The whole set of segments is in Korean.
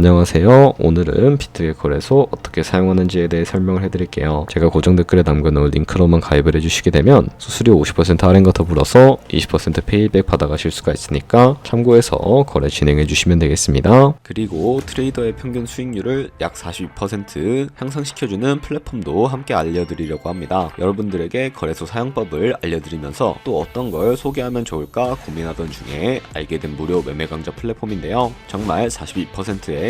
안녕하세요. 오늘은 비트의 거래소 어떻게 사용하는지에 대해 설명을 해드릴게요. 제가 고정 댓글에 남겨놓은 링크로만 가입을 해주시게 되면 수수료 50% 할인과 더불어서 20% 페이백 받아가실 수가 있으니까 참고해서 거래 진행해 주시면 되겠습니다. 그리고 트레이더의 평균 수익률을 약 42% 향상시켜주는 플랫폼도 함께 알려드리려고 합니다. 여러분들에게 거래소 사용법을 알려드리면서 또 어떤 걸 소개하면 좋을까 고민하던 중에 알게 된 무료 매매 강좌 플랫폼인데요. 정말 42%의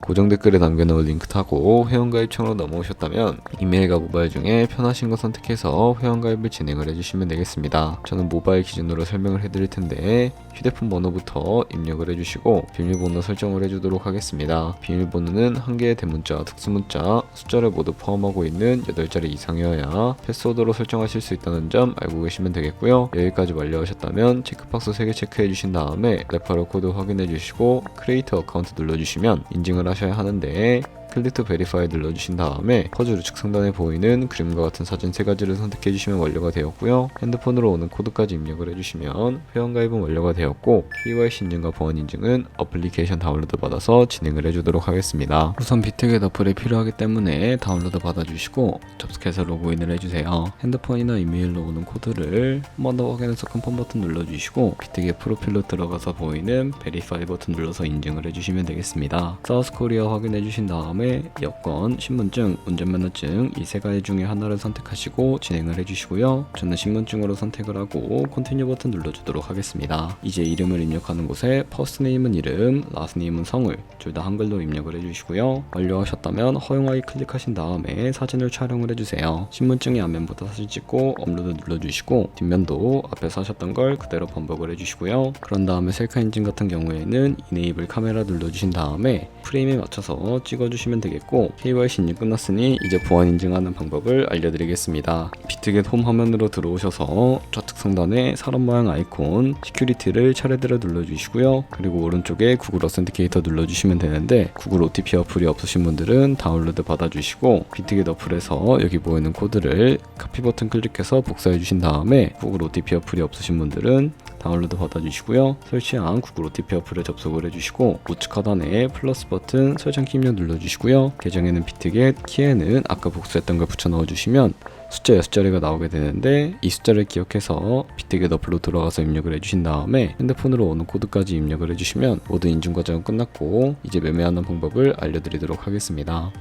고정 댓글에 남겨놓은 링크 타고 회원가입창으로 넘어오셨다면 이메일과 모바일 중에 편하신 거 선택해서 회원가입을 진행을 해주시면 되겠습니다. 저는 모바일 기준으로 설명을 해드릴 텐데 휴대폰 번호부터 입력을 해주시고 비밀번호 설정을 해주도록 하겠습니다. 비밀번호는 한 개의 대문자, 특수문자, 숫자를 모두 포함하고 있는 8자리 이상이어야 패스워드로 설정하실 수 있다는 점 알고 계시면 되겠고요. 여기까지 완료하셨다면 체크박스 3개 체크해 주신 다음에 레퍼럴 코드 확인해 주시고 크리에이터 어카운트 눌러주시면 인증을 하셔야 하는데 클릭 투 베리파이 눌러주신 다음에 퍼즐 우측 상단에 보이는 그림과 같은 사진 세 가지를 선택해 주시면 완료가 되었고요. 핸드폰으로 오는 코드까지 입력을 해주시면 회원가입은 완료가 되었고 KYC 인증과 보안 인증은 어플리케이션 다운로드 받아서 진행을 해주도록 하겠습니다. 우선 비트겟 어플이 필요하기 때문에 다운로드 받아주시고 접속해서 로그인을 해주세요. 핸드폰이나 이메일로 오는 코드를 한 번 더 확인해서 컨펌 버튼 눌러주시고 비트겟 프로필로 들어가서 보이는 베리파이 버튼 눌러서 인증을 해주시면 되겠습니다. 사우스 코리아 확인해 주신 다음에 여권, 신분증, 운전면허증 이 세 가지 중에 하나를 선택하시고 진행을 해주시고요. 저는 신분증으로 선택을 하고 컨티뉴 버튼 눌러주도록 하겠습니다. 이제 이름을 입력하는 곳에 퍼스트 네임은 이름, 라스트 네임은 성을 둘 다 한글로 입력을 해주시고요. 완료하셨다면 허용하기 클릭하신 다음에 사진을 촬영을 해주세요. 신분증의 앞면부터 사진 찍고 업로드 눌러주시고 뒷면도 앞에서 하셨던 걸 그대로 반복을 해주시고요. 그런 다음에 셀카 인증 같은 경우에는 이네이블 카메라 눌러주신 다음에 프레임에 맞춰서 찍어주시면 되겠고 KYC 끝났으니 이제 보안 인증하는 방법을 알려드리겠습니다. 비트겟 홈 화면으로 들어오셔서 좌측 상단에 사람 모양 아이콘 시큐리티를 차례대로 눌러주시고요. 그리고 오른쪽에 구글 어센티케이터 눌러주시면 되는데 구글 OTP 어플이 없으신 분들은 다운로드 받아주시고 비트겟 어플에서 여기 보이는 코드를 카피 버튼 클릭해서 복사해 주신 다음에 구글 OTP 어플이 없으신 분들은 다운로드 받아주시고요. 설치한 구글 OTP 어플에 접속을 해주시고 우측 하단에 플러스 버튼 설정 키 입력 눌러주시고요. 계정에는 비트겟, 키에는 아까 복수했던 걸 붙여 넣어주시면 숫자 6자리가 나오게 되는데 이 숫자를 기억해서 비트겟 어플로 들어가서 입력을 해주신 다음에 핸드폰으로 오는 코드까지 입력을 해주시면 모든 인증 과정은 끝났고 이제 매매하는 방법을 알려드리도록 하겠습니다.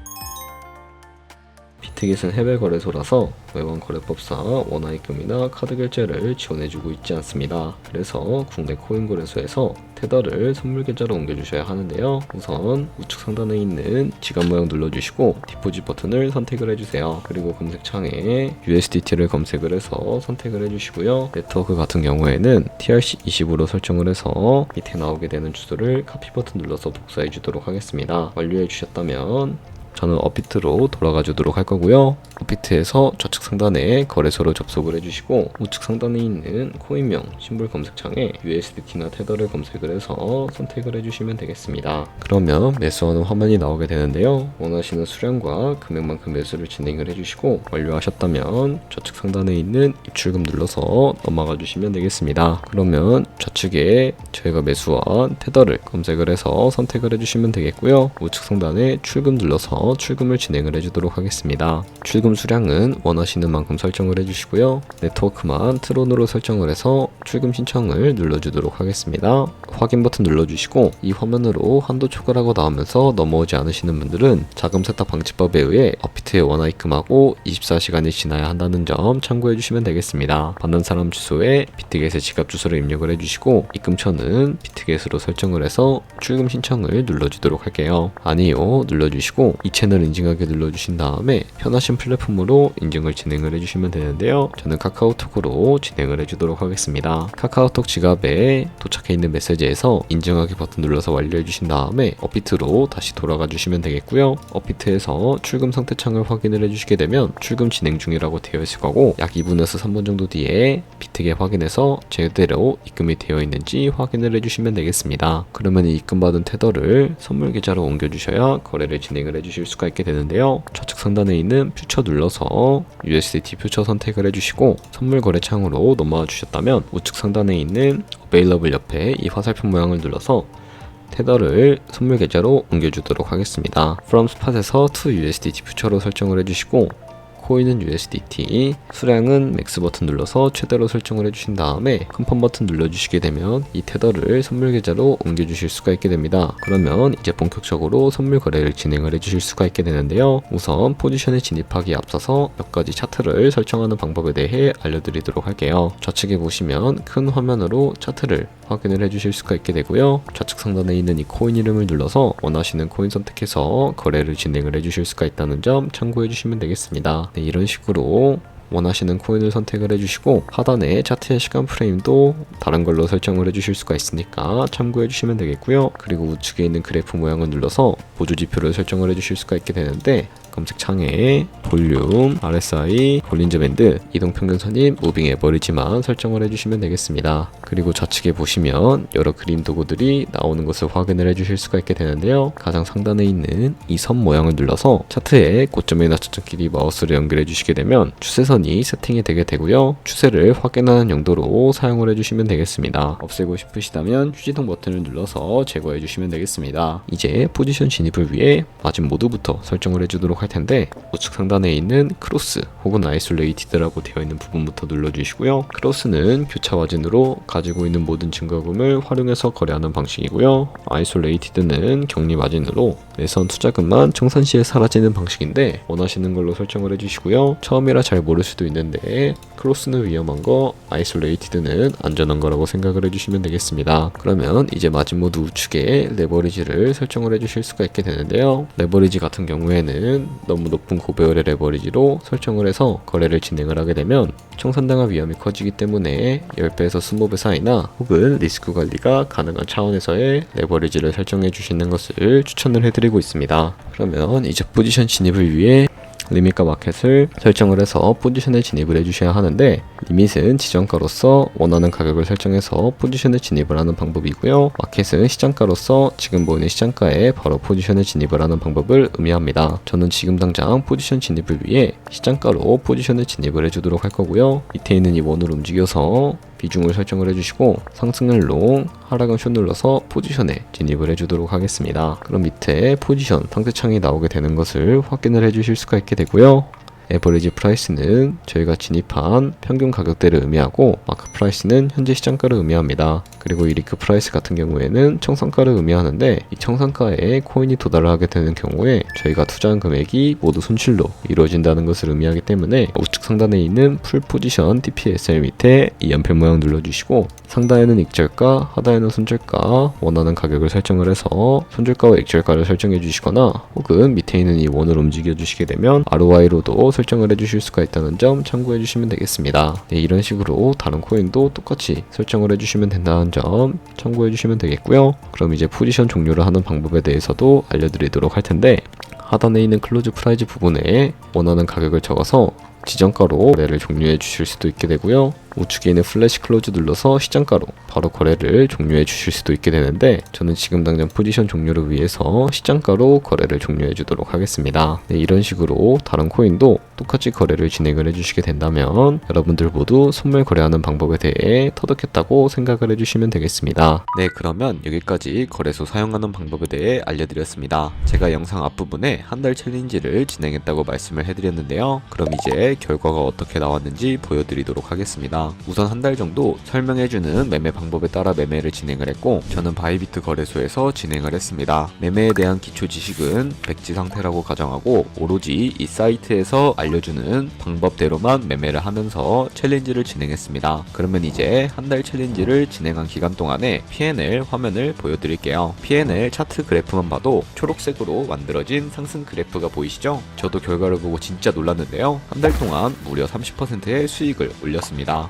비트겟은 해외 거래소라서 외환 거래법상 원화입금이나 카드 결제를 지원해주고 있지 않습니다. 그래서 국내 코인 거래소에서 테더를 선물 계좌로 옮겨주셔야 하는데요. 우선 우측 상단에 있는 지갑 모양 눌러주시고 디포짓 버튼을 선택을 해주세요. 그리고 검색창에 USDT를 검색을 해서 선택을 해주시고요. 네트워크 같은 경우에는 TRC20으로 설정을 해서 밑에 나오게 되는 주소를 카피 버튼 눌러서 복사해 주도록 하겠습니다. 완료해 주셨다면 저는 업비트로 돌아가 주도록 할 거고요. 업비트에서 좌측 상단에 거래소로 접속을 해주시고 우측 상단에 있는 코인명 심볼 검색창에 USDT나 테더를 검색을 해서 선택을 해주시면 되겠습니다. 그러면 매수하는 화면이 나오게 되는데요. 원하시는 수량과 금액만큼 매수를 진행을 해주시고 완료하셨다면 좌측 상단에 있는 입출금 눌러서 넘어가 주시면 되겠습니다. 그러면 좌측에 저희가 매수한 테더를 검색을 해서 선택을 해주시면 되겠고요. 우측 상단에 출금 눌러서 출금을 진행을 해주도록 하겠습니다. 출금 수량은 원하시는 만큼 설정을 해주시고요. 네트워크만 트론으로 설정을 해서 출금 신청을 눌러주도록 하겠습니다. 확인 버튼 눌러주시고 이 화면으로 한도 초과라고 나오면서 넘어오지 않으시는 분들은 자금 세탁 방지법에 의해 업비트에 원화 입금하고 24시간이 지나야 한다는 점 참고해 주시면 되겠습니다. 받는 사람 주소에 비트겟의 지갑 주소를 입력을 해주시고 입금처는 비트겟으로 설정을 해서 출금 신청을 눌러주도록 할게요. 아니요 눌러주시고 이 채널 인증하게 눌러주신 다음에 편하신 플랫폼으로 인증을 진행 진행을 해주시면 되는데요. 저는 카카오톡으로 진행을 해주도록 하겠습니다. 카카오톡 지갑에 도착해 있는 메시지에서 인증하기 버튼 눌러서 완료해 주신 다음에 업비트로 다시 돌아가 주시면 되겠고요. 업비트에서 출금 상태 창을 확인을 해주시게 되면 출금 진행 중이라고 되어 있을 거고 약 2분에서 3분 정도 뒤에 비트게 확인해서 제대로 입금이 되어 있는지 확인을 해주시면 되겠습니다. 그러면 이 입금받은 테더를 선물 계좌로 옮겨주셔야 거래를 진행을 해주실 수가 있게 되는데요. 좌측 상단에 있는 퓨처 눌러서 USDT 퓨처 선택을 해주시고 선물 거래 창으로 넘어와 주셨다면 우측 상단에 있는 Available 옆에 이 화살표 모양을 눌러서 테더를 선물 계좌로 옮겨주도록 하겠습니다. From Spot에서 to USDT 퓨처로 설정을 해주시고 코인은 USDT, 수량은 맥스 버튼 눌러서 최대로 설정을 해주신 다음에 컨펌 버튼 눌러주시게 되면 이 테더를 선물 계좌로 옮겨주실 수가 있게 됩니다. 그러면 이제 본격적으로 선물 거래를 진행을 해주실 수가 있게 되는데요. 우선 포지션에 진입하기에 앞서서 몇 가지 차트를 설정하는 방법에 대해 알려드리도록 할게요. 좌측에 보시면 큰 화면으로 차트를 확인을 해주실 수가 있게 되고요. 좌측 상단에 있는 이 코인 이름을 눌러서 원하시는 코인 선택해서 거래를 진행을 해주실 수가 있다는 점 참고해 주시면 되겠습니다. 네, 이런 식으로 원하시는 코인을 선택을 해주시고 하단에 차트의 시간 프레임도 다른 걸로 설정을 해주실 수가 있으니까 참고해 주시면 되겠고요. 그리고 우측에 있는 그래프 모양을 눌러서 보조 지표를 설정을 해주실 수가 있게 되는데 검색창에 볼륨, RSI, 볼린저 밴드, 이동 평균선인 무빙 에버리지만 설정을 해주시면 되겠습니다. 그리고 좌측에 보시면 여러 그림 도구들이 나오는 것을 확인을 해주실 수가 있게 되는데요. 가장 상단에 있는 이 선 모양을 눌러서 차트의 고점이나 저점끼리 마우스를 연결해 주시게 되면 추세선이 세팅이 되게 되고요. 추세를 확인하는 용도로 사용을 해주시면 되겠습니다. 없애고 싶으시다면 휴지통 버튼을 눌러서 제거해 주시면 되겠습니다. 이제 포지션 진입을 위해 마진 모드부터 설정을 해주도록 할 텐데 우측 상단에 있는 크로스 혹은 아이솔레이티드라고 되어 있는 부분부터 눌러주시고요. 크로스는 교차 마진으로 가지고 있는 모든 증거금을 활용해서 거래하는 방식이고요. 아이솔레이티드는 격리 마진으로 내선 투자금만 청산 시에 사라지는 방식인데 원하시는 걸로 설정을 해주시고요. 처음이라 잘 모를 수도 있는데 크로스는 위험한 거, 아이솔레이티드는 안전한 거라고 생각을 해주시면 되겠습니다. 그러면 이제 마진 모드 우측에 레버리지를 설정을 해주실 수가 있게 되는데요. 레버리지 같은 경우에는 너무 높은 고배열의 레버리지로 설정을 해서 거래를 진행을 하게 되면 청산당할 위험이 커지기 때문에 10배에서 20배 사이나 혹은 리스크 관리가 가능한 차원에서의 레버리지를 설정해 주시는 것을 추천을 해드 리고 있습니다. 그러면 이제 포지션 진입을 위해 리밋과 마켓을 설정을 해서 포지션에 진입을 해주셔야 하는데 리밋은 지정가로서 원하는 가격을 설정해서 포지션에 진입을 하는 방법이고요. 마켓은 시장가로서 지금 보이는 시장가에 바로 포지션에 진입을 하는 방법을 의미합니다. 저는 지금 당장 포지션 진입을 위해 시장가로 포지션에 진입을 해주도록 할 거고요. 밑에 있는 이 원을 움직여서 비중을 설정을 해주시고 상승을 롱, 하락은 숏 눌러서 포지션에 진입을 해주도록 하겠습니다. 그럼 밑에 포지션 상대창이 나오게 되는 것을 확인을 해주실 수가 있게 되고요. 에버리지 프라이스는 저희가 진입한 평균 가격대를 의미하고 마크 프라이스는 현재 시장가를 의미합니다. 그리고 이 리크 프라이스 같은 경우에는 청산가를 의미하는데 이 청산가에 코인이 도달을 하게 되는 경우에 저희가 투자한 금액이 모두 손실로 이루어진다는 것을 의미하기 때문에 우측 상단에 있는 풀 포지션 TPSL 밑에 이 연필 모양 눌러주시고 상단에는 익절가, 하단에는 손절가 원하는 가격을 설정을 해서 손절가와 익절가를 설정해 주시거나 혹은 밑에 있는 이 원을 움직여 주시게 되면 ROI로도 설정을 해주실 수가 있다는 점 참고해 주시면 되겠습니다. 네, 이런 식으로 다른 코인도 똑같이 설정을 해주시면 된다는 점 참고해 주시면 되겠고요. 그럼 이제 포지션 종료를 하는 방법에 대해서도 알려드리도록 할 텐데 하단에 있는 클로즈 프라이즈 부분에 원하는 가격을 적어서 지정가로 거래를 종료해 주실 수도 있게 되고요. 우측에 있는 플래시 클로즈 눌러서 시장가로 바로 거래를 종료해 주실 수도 있게 되는데 저는 지금 당장 포지션 종료를 위해서 시장가로 거래를 종료해 주도록 하겠습니다. 네, 이런 식으로 다른 코인도 똑같이 거래를 진행을 해주시게 된다면 여러분들 모두 선물 거래하는 방법에 대해 터득했다고 생각을 해주시면 되겠습니다. 네 그러면 여기까지 거래소 사용하는 방법에 대해 알려드렸습니다. 제가 영상 앞부분에 한 달 챌린지를 진행했다고 말씀을 해드렸는데요. 그럼 이제 결과가 어떻게 나왔는지 보여드리도록 하겠습니다. 우선 한 달 정도 설명해주는 매매 방법에 따라 매매를 진행을 했고 저는 바이비트 거래소에서 진행을 했습니다. 매매에 대한 기초 지식은 백지 상태라고 가정하고 오로지 이 사이트에서 알려주는 방법대로만 매매를 하면서 챌린지를 진행했습니다. 그러면 이제 한 달 챌린지를 진행한 기간 동안에 P&L 화면을 보여드릴게요. P&L 차트 그래프만 봐도 초록색으로 만들어진 상승 그래프가 보이시죠? 저도 결과를 보고 진짜 놀랐는데요. 한 달 동안 무려 30%의 수익을 올렸습니다.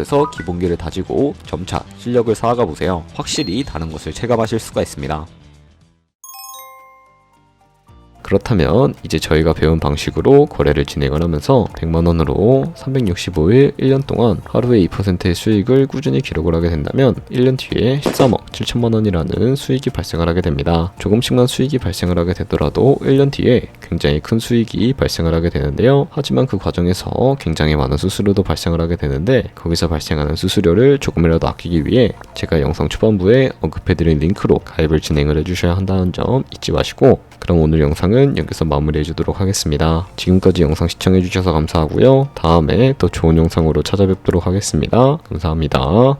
곳에서 기본기를 다지고 점차 실력을 쌓아가 보세요. 확실히 다른 것을 체감하실 수가 있습니다. 그렇다면 이제 저희가 배운 방식으로 거래를 진행을 하면서 100만 원으로 365일 1년 동안 하루에 2%의 수익을 꾸준히 기록을 하게 된다면 1년 뒤에 13억 7천만 원이라는 수익이 발생을 하게 됩니다. 조금씩만 수익이 발생을 하게 되더라도 1년 뒤에 굉장히 큰 수익이 발생을 하게 되는데요. 하지만 그 과정에서 굉장히 많은 수수료도 발생을 하게 되는데 거기서 발생하는 수수료를 조금이라도 아끼기 위해 제가 영상 초반부에 언급해드린 링크로 가입을 진행을 해주셔야 한다는 점 잊지 마시고 그럼 오늘 영상은 여기서 마무리해 주도록 하겠습니다. 지금까지 영상 시청해 주셔서 감사하고요. 다음에 더 좋은 영상으로 찾아뵙도록 하겠습니다. 감사합니다.